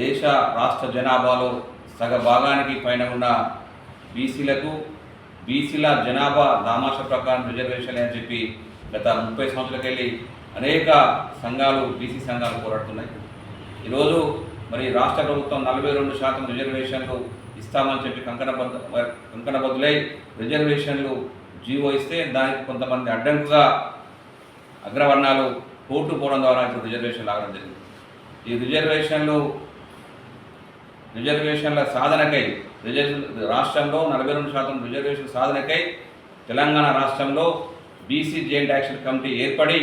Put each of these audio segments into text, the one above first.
దేశ రాష్ట్ర జనాభాలో సగ భాగానికి పైన ఉన్న బీసీలకు బీసీల జనాభా దామాష ప్రకారం రిజర్వేషన్ అని చెప్పి గత ముప్పై సంవత్సరాలకు వెళ్ళి అనేక సంఘాలు బీసీ సంఘాలు పోరాడుతున్నాయి. ఈరోజు మరి రాష్ట్ర ప్రభుత్వం నలభై రెండు శాతం రిజర్వేషన్లు ఇస్తామని చెప్పి కంకణబద్ధ కంకణబద్ధులై రిజర్వేషన్లు జీవో ఇస్తే దానికి కొంతమంది అడ్డంకుగా అగ్రవర్ణాలు కోర్టు పోవడం ద్వారా ఇప్పుడు రిజర్వేషన్ లాగడం జరిగింది. ఈ రిజర్వేషన్లు రిజర్వేషన్ల సాధనకై రిజర్వ్ రాష్ట్రంలో నలభై రెండు శాతం రిజర్వేషన్ సాధనకై తెలంగాణ రాష్ట్రంలో బీసీ జాయింట్ యాక్షన్ కమిటీ ఏర్పడి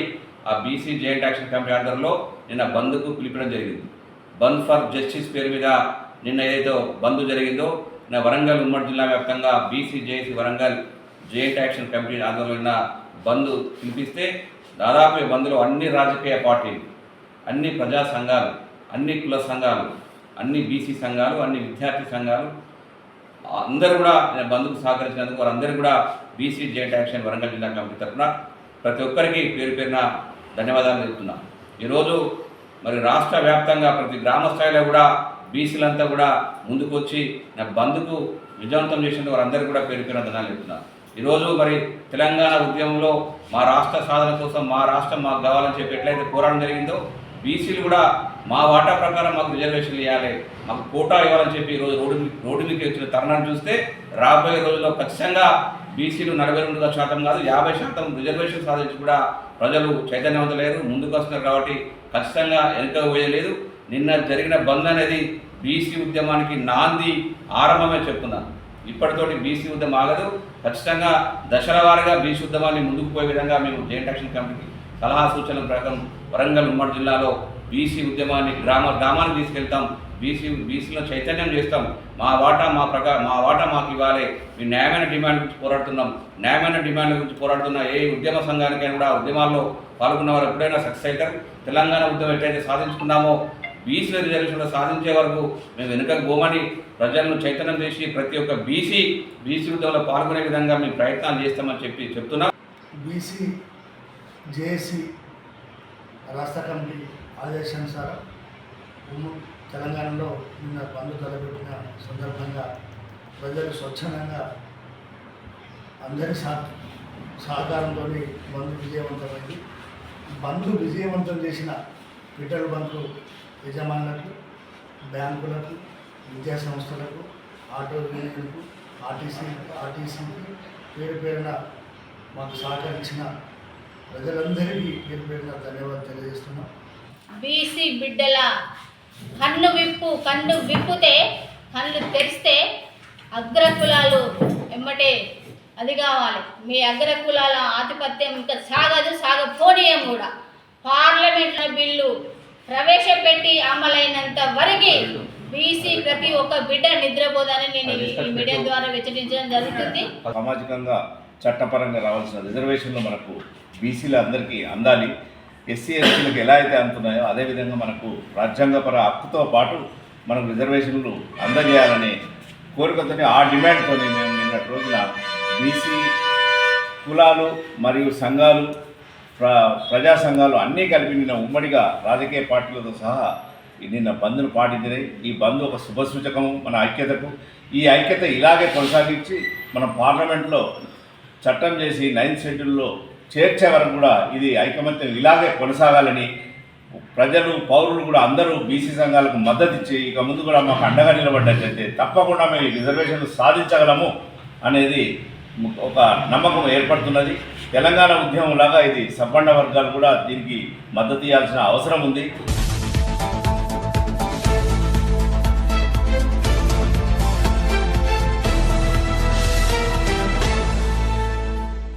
ఆ బీసీ జాయింట్ యాక్షన్ కమిటీ ఆర్డర్లో నిన్న బంద్కు పిలిపడం జరిగింది. బంద్ ఫర్ జస్టిస్ పేరు మీద నిన్న ఏదైతే బంద్ జరిగిందో నిన్న వరంగల్ ఉమ్మడి జిల్లా వ్యాప్తంగా BC JAC Warangal joint action committee ఆధ్వర్యంలో నిన్న బంద్ పిలిపిస్తే దాదాపు బంద్లో అన్ని రాజకీయ పార్టీలు అన్ని ప్రజా సంఘాలు అన్ని కుల సంఘాలు అన్ని బీసీ సంఘాలు అన్ని విద్యార్థి సంఘాలు అందరూ కూడా నేను బంధుకు సహకరించినందుకు వారందరూ కూడా బీసీ జాయింట్ యాక్షన్ వరంగల్ జిల్లా కమిటీ తరఫున ప్రతి ఒక్కరికి పేరు పేరున ధన్యవాదాలు తెలుపుతున్నా. ఈరోజు మరి రాష్ట్ర వ్యాప్తంగా ప్రతి గ్రామ స్థాయిలో కూడా బీసీలంతా కూడా ముందుకు వచ్చి నా బంధుకు విజయవంతం చేసిన వారందరూ కూడా పేరు పేరున ధనాలు చెప్తున్నా ఈరోజు మరి తెలంగాణ ఉద్యమంలో మా రాష్ట్ర సాధన కోసం మా రాష్ట్రం మాకు కావాలని చెప్పి ఎట్లయితే పోరాటం జరిగిందో బీసీలు కూడా మా వాటా ప్రకారం మాకు రిజర్వేషన్లు ఇవ్వాలి. మాకు కోటా ఇవ్వాలని చెప్పి ఈరోజు రోడ్డు రోడ్డు మీకు వచ్చిన తరుణాన్ని చూస్తే రాబోయే రోజుల్లో ఖచ్చితంగా బీసీలు నలభై రెండు శాతం కాదు యాభై శాతం రిజర్వేషన్ సాధించి కూడా ప్రజలు చైతన్యవంతలేరు ముందుకు వస్తున్నారు కాబట్టి ఖచ్చితంగా వెనుక పోయలేదు నిన్న జరిగిన బంద్ అనేది బీసీ ఉద్యమానికి నాంది ఆరంభమే చెప్తున్నాను ఇప్పటితోటి బీసీ ఉద్యమం ఆగదు. ఖచ్చితంగా దశల వారీగా బీసీ ఉద్యమాన్ని ముందుకు పోయే విధంగా మేము జాయింట్ యాక్షన్ కమిటీకి సలహా సూచనల ప్రకారం వరంగల్ ఉమ్మడి జిల్లాలో బీసీ ఉద్యమాన్ని గ్రామ గ్రామానికి తీసుకెళ్తాం. బీసీ బీసీలో చైతన్యం చేస్తాం. మా వాటా మా ప్రకారం మా వాటా మాకు ఇవ్వాలి. మీ న్యాయమైన డిమాండ్ గురించి పోరాడుతున్నాం. న్యాయమైన డిమాండ్ల గురించి పోరాడుతున్న ఏ ఉద్యమ సంఘానికైనా కూడా ఉద్యమాల్లో పాల్గొన్న వారు ఎప్పుడైనా సక్సెస్ అవుతారు? తెలంగాణ ఉద్యమం ఎట్లయితే సాధించుకున్నామో బీసీ రిజర్వేషన్లు సాధించే వరకు మేము వెనుకకు పోమని ప్రజలను చైతన్యం చేసి ప్రతి ఒక్క బీసీ బీసీ ఉద్యమంలో పాల్గొనే విధంగా మేము ప్రయత్నాలు చేస్తామని చెప్పి చెప్తున్నాం. బీసీ జేఏసీ రాష్ట్ర కమిటీ ఆదేశానుసారం తెలంగాణలో నిన్న బంద్ తలపెట్టిన సందర్భంగా ప్రజలు స్వచ్ఛందంగా అందరి సహ సహకారంతో బంద్ విజయవంతమైంది. బంద్ విజయవంతం చేసిన పెట్రోల్ బంకు యజమానులకు బ్యాంకులకు విద్యా సంస్థలకు ఆటో యూనియన్కు ఆర్టీసీ ఆర్టీసీకి పేరు పేరున మాకు సహకరించిన ప్రజలందరికీ పేరు పేరున ధన్యవాదాలు తెలియజేస్తున్నాం. బీసీ బిడ్డల కన్ను విప్పు కన్ను విప్పితే కళ్ళు తెరిస్తే అగ్రకులాలు ఎమ్మటే అది కావాలి. మీ అగ్రకులాల ఆధిపత్యం ఇంకా సాగదు సాగపోనీయం కూడా. పార్లమెంట్లో బిల్లు ప్రవేశపెట్టి అమలైనంత వరకు బీసీ ప్రతి ఒక్క బిడ్డ నిద్రపోదని నేను ఈ- మీడియా ద్వారా హెచ్చరించడం జరుగుతుంది. సామాజికంగా చట్టపరంగా రావాల్సిన రిజర్వేషన్లు మనకు బీసీలు అందరికీ అందాలి. ఎస్సీ ఎస్టీలకు ఎలా అయితే అందుతున్నాయో అదేవిధంగా మనకు రాజ్యాంగపర హక్కుతో పాటు మనకు రిజర్వేషన్లు అందజేయాలనే కోరికతోనే ఆ డిమాండ్తో మేము నిన్నటి రోజున బీసీ కులాలు మరియు సంఘాలు ప్ర ప్రజా సంఘాలు అన్నీ కలిపి నిన్న ఉమ్మడిగా రాజకీయ పార్టీలతో సహా నిన్న బంద్ను పాటించినాయి. ఈ బంద్ ఒక శుభసూచకము మన ఐక్యతకు. ఈ ఐక్యత ఇలాగే కొనసాగించి మన పార్లమెంట్లో చట్టం చేసి నైన్త్ షెడ్యూల్లో చేర్చే వరకు కూడా ఇది ఐకమత్యం ఇలాగే కొనసాగాలని ప్రజలు పౌరులు కూడా అందరూ బీసీ సంఘాలకు మద్దతు ఇచ్చి ఇక ముందు కూడా మాకు అండగా నిలబడ్డట్లయితే తప్పకుండా మేము ఈ రిజర్వేషన్లు సాధించగలము అనేది ఒక నమ్మకం ఏర్పడుతున్నది. తెలంగాణ ఉద్యమం లాగా ఇది సబ్బండ వర్గాలు కూడా దీనికి మద్దతు ఇవ్వాల్సిన అవసరం ఉంది.